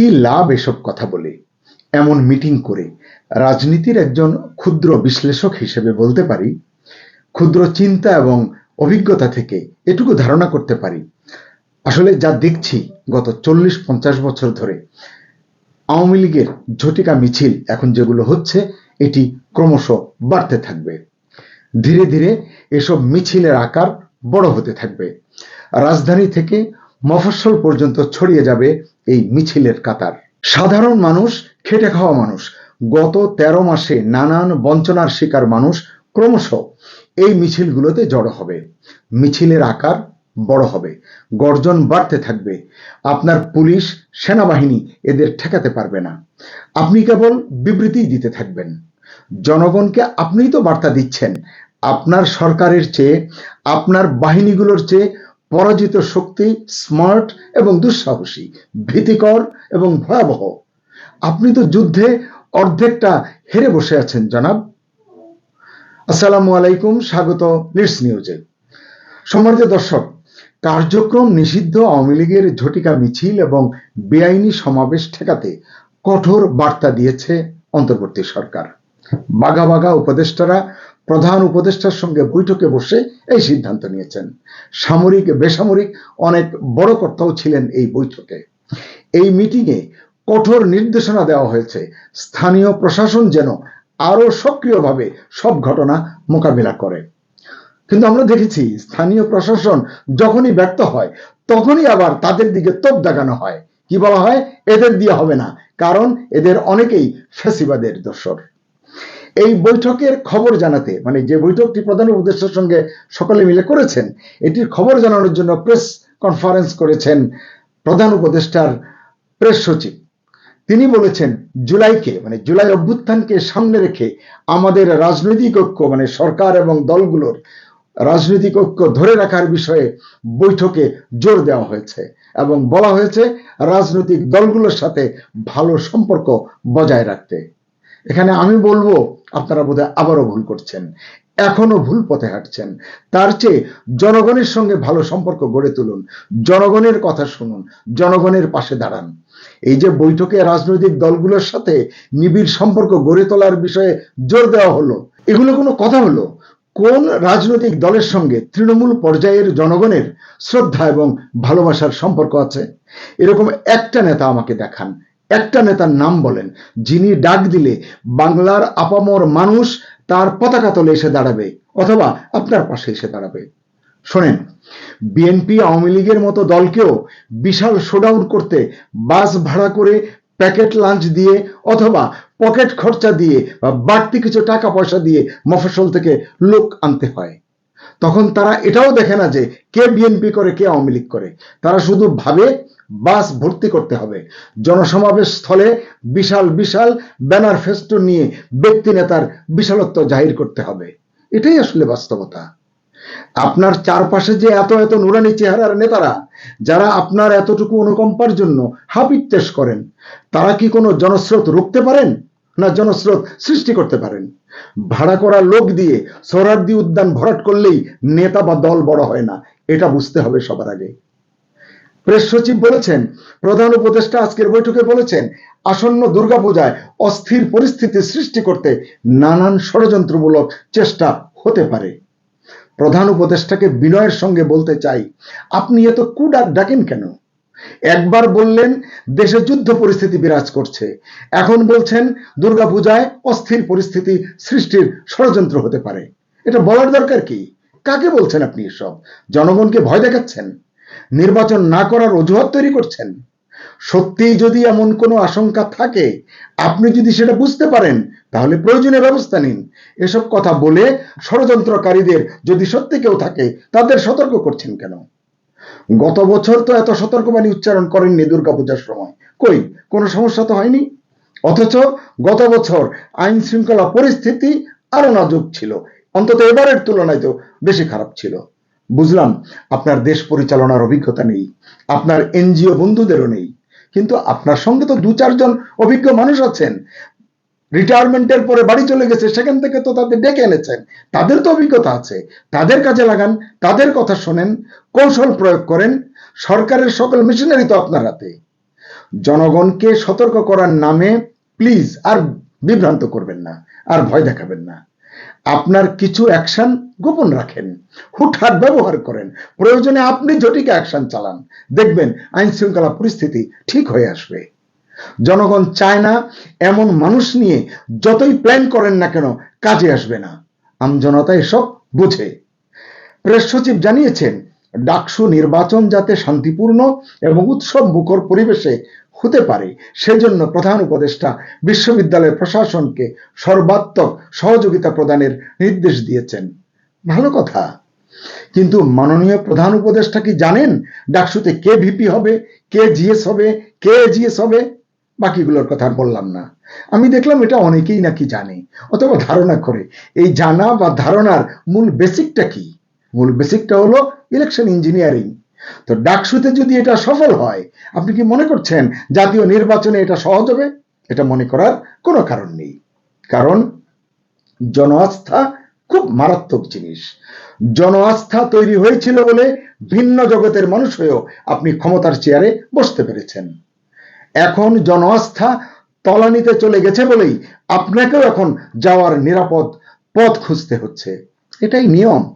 কি লাভ এসব কথা বলে? এমন মিটিং করে রাজনীতির একজন ক্ষুদ্র বিশ্লেষক হিসেবে বলতে পারি, ক্ষুদ্র চিন্তা এবং অভিজ্ঞতা থেকে এটুকু ধারণা করতে পারি। আসলে যা দেখছি গত চল্লিশ পঞ্চাশ বছর ধরে, আওয়ামী লীগের ঝটিকা মিছিল এখন যেগুলো হচ্ছে, এটি ক্রমশ বাড়তে থাকবে। ধীরে ধীরে এসব মিছিলের আকার বড় হতে থাকবে। রাজধানী থেকে মফস্বল পর্যন্ত ছড়িয়ে যাবে এই মিছিলের কাতার। সাধারণ মানুষ, খেটে খাওয়া মানুষ, গত ১৩ মাসে নানান বঞ্চনার শিকার মানুষ ক্রমশ এই মিছিলগুলোতে জড়ো হবে। মিছিলের আকার বড় হবে, গর্জন বাড়তে থাকবে, আপনার পুলিশ, সেনাবাহিনী এদের ঠেকাতে পারবে না। আপনি কেবল বিবৃতি দিতে থাকবেন। জনগণকে আপনিই তো বার্তা দিচ্ছেন, আপনার সরকারের চেয়ে, আপনার বাহিনীগুলোর চেয়ে পরাজিত শক্তি, স্মার্ট এবং দুঃসাহসী, ভীতিকর এবং ভয়াবহ। আপনি তো যুদ্ধে অর্ধেকটা হেরে বসে আছেন, জনাব। আসসালামু আলাইকুম, স্বাগত লিডস নিউজে। সম্মানিত দর্শক, কার্যক্রম নিষিদ্ধ আওয়ামী লীগের ঝটিকা মিছিল এবং বেআইনি সমাবেশ ঠেকাতে কঠোর বার্তা দিয়েছে অন্তর্বর্তী সরকার। বাঘা বাঘা উপদেষ্টারা প্রধান উপদেষ্টার সঙ্গে বৈঠকে বসে এই সিদ্ধান্ত নিয়েছেন। সামরিক, বেসামরিক অনেক বড় কর্তাও ছিলেন এই বৈঠকে। এই মিটিংয়ে কঠোর নির্দেশনা দেওয়া হয়েছে। স্থানীয় প্রশাসন যেন আরও সক্রিয়ভাবে সব ঘটনা মোকাবিলা করে। কিন্তু আমরা দেখেছি, স্থানীয় প্রশাসন যখনই ব্যর্থ হয়, তখনই আবার তাদের দিকে তোপ দেখানো হয়। কি বলা হয়? এদের দিয়ে হবে না, কারণ এদের অনেকেই ফেসিবাদের দোসর এই বৈঠকের খবর জানাতে মানে যে বৈঠকটি প্রধান উপদেষ্টার সঙ্গে সকলে মিলে করেছেন, এটির খবর জানানোর জন্য প্রেস কনফারেন্স করেছেন প্রধান উপদেষ্টার প্রেস সচিব। তিনি বলেছেন, জুলাইকে মানে জুলাই অভ্যুত্থানকে সামনে রেখে আমাদের রাজনৈতিক ঐক্য মানে সরকার এবং দলগুলোর রাজনৈতিক ঐক্য ধরে রাখার বিষয়ে বৈঠকে জোর দেওয়া হয়েছে এবং বলা হয়েছে, রাজনৈতিক দলগুলোর সাথে ভালো সম্পর্ক বজায় রাখতে। এখানে আমি বলব আপনারা বোধহয় আবারও ভুল করছেন। এখনও ভুল পথে হাঁটছেন। তার চেয়ে জনগণের সঙ্গে ভালো সম্পর্ক গড়ে তুলুন। জনগণের কথা শুনুন। জনগণের পাশে দাঁড়ান। এই যে বৈঠকে রাজনৈতিক দলগুলোর সাথে নিবিড় সম্পর্ক গড়ে তোলার বিষয়ে জোর দেওয়া হলো, এগুলো কোনো কথা হলো? কোন রাজনৈতিক দলের সঙ্গে তৃণমূল পর্যায়ের জনগণের শ্রদ্ধা এবং ভালোবাসার সম্পর্ক আছে? এরকম একটা নেতা আমাকে দেখান। একটা নেতার নাম বলেন, যিনি ডাক দিলে বাংলার আপামর মানুষ তার পতাকা তলে এসে দাঁড়াবে, অথবা আপনার পাশে এসে দাঁড়াবে। শোনেন বিএনপি আওয়ামী লীগের মতো দলকেও বিশাল শোডাউন করতে বাস ভাড়া করে প্যাকেট লাঞ্চ দিয়ে অথবা পকেট খরচা দিয়ে বা বাড়তি কিছু টাকা পয়সা দিয়ে মফসল থেকে লোক আনতে হয়। তখন তারা এটাও দেখে না যে কে বিএনপি করে, কে আওয়ামী লীগ করে। তারা শুধু ভাবে বাস ভর্তি করতে হবে। জনসমাবেশ স্থলে বিশাল বিশাল ব্যানার ফেস্টুন নিয়ে ব্যক্তি নেতার বিশালত্ব জাহির করতে হবে। এটাই আসলে বাস্তবতা। আপনার চারপাশে যে এত এত নুরানি চেহারার নেতারা, যারা আপনার এতটুকু অনুকম্পার জন্য হাপিত্তেশ করেন, তারা কি কোনো জনস্রোত রুখতে পারেন? না জনস্রোত সৃষ্টি করতে পারেন। ভাড়া করা লোক দিয়ে সোহরার্দি উদ্যান ভরাট করলেই নেতা বা দল বড় হয় না, এটা বুঝতে হবে সবার আগে। প্রেস সচিব বলেছেন, প্রধান উপদেষ্টা আজকের বৈঠকে বলেছেন, আসন্ন দুর্গাপূজায় অস্থির পরিস্থিতি সৃষ্টি করতে নানান ষড়যন্ত্রমূলক চেষ্টা হতে পারে। প্রধান উপদেষ্টাকে বিনয়ের সঙ্গে বলতে চাই, আপনি এত কুডাক ডাকেন কেন? একবার বললেন, দেশে যুদ্ধ পরিস্থিতি বিরাজ করছে। এখন বলছেন, দুর্গাপূজায় অস্থির পরিস্থিতি সৃষ্টির ষড়যন্ত্র হতে পারে। এটা বলার দরকার কি? কাকে বলছেন আপনি এসব? জনগণকে ভয় দেখাচ্ছেন? নির্বাচন না করার অজুহাত তৈরি করছেন? সত্যিই যদি এমন কোনো আশঙ্কা থাকে, আপনি যদি সেটা বুঝতে পারেন, তাহলে প্রয়োজনীয় ব্যবস্থা নিন। এসব কথা বলে ষড়যন্ত্রকারীদের যদি সত্যি কেউ থাকে, তাদের সতর্ক করছেন কেন? গত বছর তো এত সতর্কবাণী উচ্চারণ করেননি দুর্গাপূজার সময়। কই, কোনো সমস্যা তো হয়নি? অথচ গত বছর আইন শৃঙ্খলা পরিস্থিতি আরও নাজুক ছিল। অন্তত এবারের তুলনায় তো বেশি খারাপ ছিল। বুঝলাম, আপনার দেশ পরিচালনার অভিজ্ঞতা নেই, আপনার এনজিও বন্ধুদেরও নেই, কিন্তু আপনার সঙ্গে তো দু চারজন অভিজ্ঞ মানুষ আছেন। রিটায়ারমেন্টের পরে বাড়ি চলে গেছে, সেখান থেকে তো তাদের ডেকে এনেছেন। তাদের তো অভিজ্ঞতা আছে। তাদের কাজে লাগান, তাদের কথা শোনেন, কৌশল প্রয়োগ করেন, সরকারের সকল মেশিনারি তো আপনার হাতে। জনগণকে সতর্ক করার নামে প্লিজ আর বিভ্রান্ত করবেন না, আর ভয় দেখাবেন না। আপনার কিছু অ্যাকশন গোপন রাখেন, হুটহাট ব্যবহার করেন। প্রয়োজনে আপনি জটিক অ্যাকশন চালান। দেখবেন আইন শৃঙ্খলা পরিস্থিতি ঠিক হয়ে আসবে। জনগণ চায় না এমন মানুষ নিয়ে যতই প্ল্যান করেন না কেন কাজে আসবে না। আমজনতা এসব বুঝে। প্রেস সচিব জানিয়েছেন, ডাকসু নির্বাচন যাতে শান্তিপূর্ণ এবং উৎসব মুখর পরিবেশে হতে পারে, সেজন্য প্রধান উপদেষ্টা বিশ্ববিদ্যালয় প্রশাসনকে সর্বাত্মক সহযোগিতা প্রদানের নির্দেশ দিয়েছেন। ভালো কথা। কিন্তু মাননীয় প্রধান উপদেষ্টা কি জানেন, ডাকসুতে কে ভিপি হবে, কে জিএস হবে, কে জিএস হবে? বাকিগুলোর কথা বললাম না। আমি দেখলাম এটা অনেকেই নাকি জানে, অথবা ধারণা করে। এই জানা বা ধারণার মূল বেসিকটা কি? মূল বেসিকটা হলো ইলেকশন ইঞ্জিনিয়ারিং তো ডাকসুতে যদি এটা সফল হয়, আপনি কি মনে করছেন জাতীয় নির্বাচনে এটা সহজ হবে? এটা মনে করার কোনো কারণ নেই। কারণ জনআস্থা খুব মারাত্মক জিনিস। জনআস্থা তৈরি হয়েছিল বলে ভিন্ন জগতের মানুষ হয়েও আপনি ক্ষমতার চেয়ারে বসতে পেরেছেন। এখন জনআস্থা তলানিতে চলে গেছে বলেই আপনাকেও এখন যাওয়ার নিরাপদ পথ খুঁজতে হচ্ছে। এটাই নিয়ম।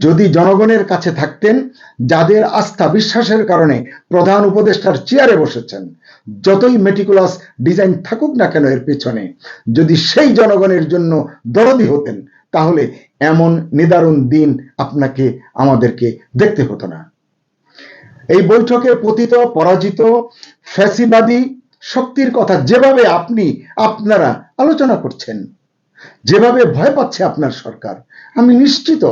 যদি জনগণের কাছে থাকতেন, যাদের আস্থা বিশ্বাসের কারণে প্রধান উপদেষ্টার চেয়ারে বসেছেন, যতই মেটিকুলাস ডিজাইন থাকুক না কেন এর পেছনে, যদি সেই জনগণের জন্য দরদি হতেন, তাহলে এমন নিদারুণ দিন আপনাকে, আমাদেরকে দেখতে হতো না। এই বৈঠকে পতিত, পরাজিত, ফ্যাসিবাদী শক্তির কথা যেভাবে আপনি, আপনারা আলোচনা করছেন, যেভাবে ভয় পাচ্ছে আপনার সরকার, আমি নিশ্চিত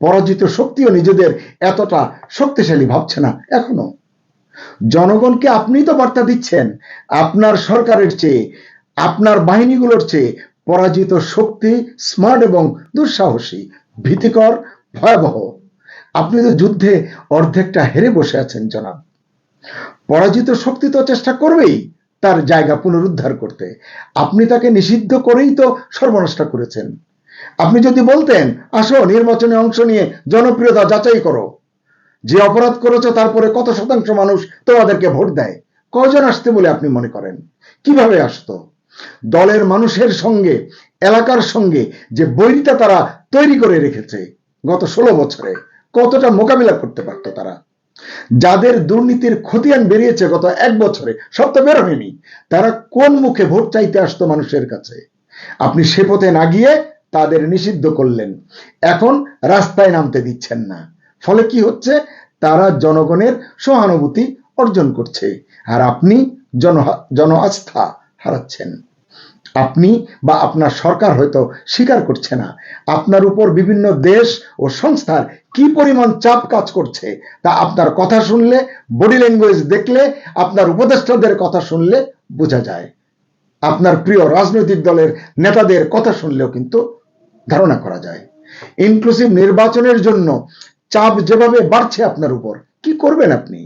পরাজিত শক্তিও নিজেদের এতটা শক্তিশালী ভাবছে না এখনও। জনগণকে আপনি তো বার্তা দিচ্ছেন, আপনার সরকারের চেয়ে, আপনার বাহিনীগুলোর চেয়ে পরাজিত শক্তি স্মার্ট এবং দুঃসাহসী, ভীতিকর, ভয়াবহ। আপনি তো যুদ্ধে অর্ধেকটা হেরে বসে আছেন, জনাব। পরাজিত শক্তি তো চেষ্টা করবেই, তার জায়গা পুনরুদ্ধার করতে। আপনি তাকে নিষিদ্ধ করেই তো সর্বনাশটা করেছেন। আপনি যদি বলতেন, আসো, নির্বাচনে অংশ নিয়ে জনপ্রিয়তা যাচাই করো। যে অপরাধ করেছ তারপরে কত শতাংশ মানুষ তোমাদেরকে ভোট দেয়? কজন আসতে বলে আপনি মনে করেন? কীভাবে আসতো? দলের মানুষের সঙ্গে, এলাকার সঙ্গে যে বৈরিতা তারা তৈরি করে রেখেছে গত ষোলো বছরে। কতটা মোকাবিলা করতে পারতো তারা? যাদের দুর্নীতির খতিয়ান বেরিয়েছে গত এক বছরে, সব তো বের হয়নি তারা কোন মুখে ভোট চাইতে আসতো মানুষের কাছে? আপনি সে পথে না গিয়ে তাদের নিষিদ্ধ করলেন। এখন রাস্তায় নামতে দিচ্ছেন না। ফলে কি হচ্ছে? তারা জনগণের সহানুভূতি অর্জন করছে। আর আপনি জন আস্থা হারাচ্ছেন। আপনি বা আপনার সরকার হয়তো স্বীকার করছে না। আপনার উপর বিভিন্ন দেশ ও সংস্থার কি পরিমাণ চাপ কাজ করছে তা আপনার কথা শুনলে বডি ল্যাঙ্গুয়েজ দেখলে, আপনার উপদেষ্টাদের কথা শুনলে বোঝা যায়। আপনার প্রিয় রাজনৈতিক দলের নেতাদের কথা শুনলেও কিন্তু ধারণা করা যায়। ইনক্লুসিভ নির্বাচনের জন্য চাপ যেভাবে বাড়ছে আপনার উপর, কি করবেন আপনি?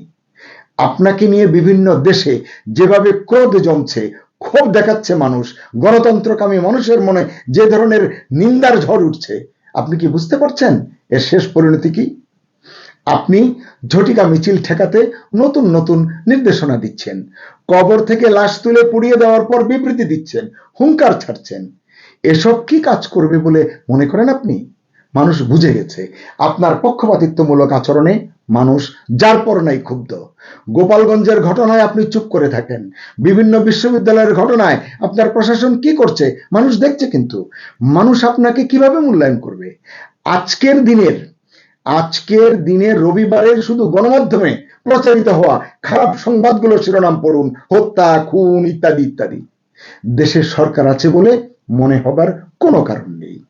আপনাকে নিয়ে বিভিন্ন দেশে যেভাবে ক্রোধ জমছে ক্ষোভ দেখাচ্ছে মানুষ। গণতন্ত্রকামী মানুষের মনে যে ধরনের নিন্দার ঝড় উঠছে। আপনি কি বুঝতে পারছেন? এর শেষ পরিণতি কি? আপনি ঝটিকা মিছিল ঠেকাতে নতুন নতুন নির্দেশনা দিচ্ছেন। কবর থেকে লাশ তুলে পুড়িয়ে দেওয়ার পর বিবৃতি দিচ্ছেন, হুঙ্কার ছাড়ছেন। এসব কি কাজ করবে বলে মনে করেন আপনি? মানুষ বুঝে গেছে। আপনার পক্ষপাতিত্বমূলক আচরণে মানুষ, যার পর নাই ক্ষুব্ধ। গোপালগঞ্জের ঘটনায় আপনি চুপ করে থাকেন। বিভিন্ন বিশ্ববিদ্যালয়ের ঘটনায় আপনার প্রশাসন কি করছে, মানুষ দেখছে কিন্তু। মানুষ আপনাকে কীভাবে মূল্যায়ন করবে? আজকের দিনের, আজকের দিনে রবিবারের শুধু গণমাধ্যমে প্রচারিত হওয়া খারাপ সংবাদগুলো শিরোনাম পড়ুন, হত্যা, খুন ইত্যাদি ইত্যাদি। দেশের সরকার আছে বলে মনে হবার কোনো কারণ নেই।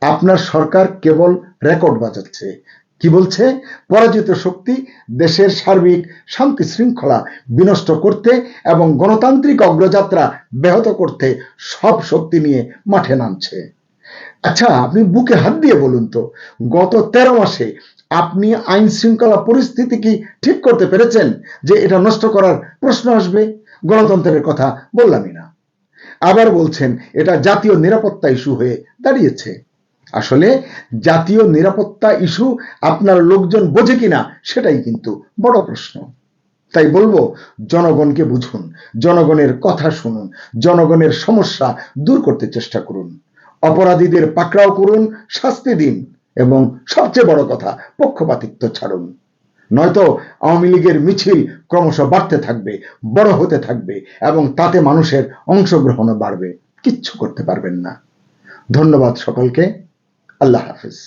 আপনার সরকার কেবল রেকর্ড বাজাচ্ছে। কি বলছে? পরাজিত শক্তি দেশের সার্বিক শান্তি শৃঙ্খলা বিনষ্ট করতে এবং গণতান্ত্রিক অগ্রযাত্রা ব্যাহত করতে সব শক্তি নিয়ে মাঠে নামছে। আচ্ছা আপনি বুকে হাত দিয়ে বলুন তো, গত তেরো মাসে আপনি আইন শৃঙ্খলা পরিস্থিতি কি ঠিক করতে পেরেছেন যে এটা নষ্ট করার প্রশ্ন আসবে? গণতন্ত্রের কথা বললামই না। আবার বলছেন, এটা জাতীয় নিরাপত্তা ইস্যু হয়ে দাঁড়িয়েছে। আসলে জাতীয় নিরাপত্তা ইস্যু আপনার লোকজন বোঝে কিনা সেটাই কিন্তু বড় প্রশ্ন। তাই বলব, জনগণকে বুঝুন, জনগণের কথা শুনুন, জনগণের সমস্যা দূর করতে চেষ্টা করুন। অপরাধীদের পাকড়াও করুন, শাস্তি দিন এবং সবচেয়ে বড় কথা, পক্ষপাতিত্ব ছাড়ুন। নয়তো আওয়ামী লীগের মিছিল ক্রমশ বাড়তে থাকবে, বড় হতে থাকবে এবং তাতে মানুষের অংশগ্রহণও বাড়বে। কিচ্ছু করতে পারবেন না। ধন্যবাদ সকলকে। আল্লাহ হাফিজ।